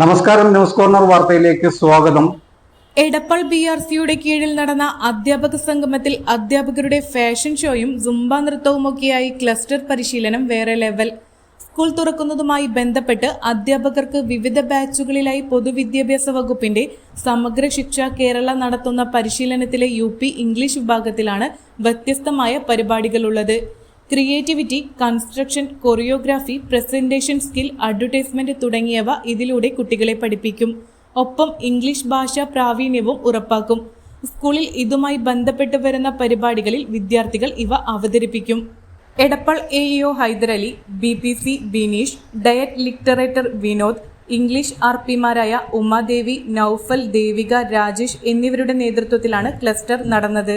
നമസ്കാരം news corner വാർത്തയിലേക്ക് സ്വാഗതം. എടപ്പാൾ ബി ആർ സിയുടെ കീഴിൽ നടന്ന അധ്യാപക സംഗമത്തിൽ അധ്യാപകരുടെ ഫാഷൻ ഷോയും സുംബ നൃത്തവുമൊക്കെയായി ക്ലസ്റ്റർ പരിശീലനം വേറെ ലെവൽ. സ്കൂൾ തുറക്കുന്നതുമായി ബന്ധപ്പെട്ട് അധ്യാപകർക്ക് വിവിധ ബാച്ചുകളിലായി പൊതുവിദ്യാഭ്യാസ വകുപ്പിന്റെ സമഗ്ര ശിക്ഷ കേരള നടത്തുന്ന പരിശീലനത്തിലെ യു ഇംഗ്ലീഷ് വിഭാഗത്തിലാണ് വ്യത്യസ്തമായ പരിപാടികളുള്ളത്. Creativity construction choreography presentation skill advertisement തുടങ്ങിയവ ഇതിലൂടെ കുട്ടികളെ പഠിപ്പിക്കും. ഒപ്പം ഇംഗ്ലീഷ് ഭാഷാ പ്രാവീണ്യവും ഉറപ്പാക്കും. സ്കൂളിൽ ഇതുമായി ബന്ധപ്പെട്ട് വരുന്ന പരിപാടികളിൽ വിദ്യാർത്ഥികൾ ഇവ അവതരിപ്പിക്കും. Edappal A E O Haiderali B P C Bineesh DIET ലിറ്ററേറ്റർ Vinod English R പിമാരായ ഉമാദേവി നൌഫൽ ദേവിക രാജേഷ് എന്നിവരുടെ നേതൃത്വത്തിലാണ് ക്ലസ്റ്റർ നടന്നത്.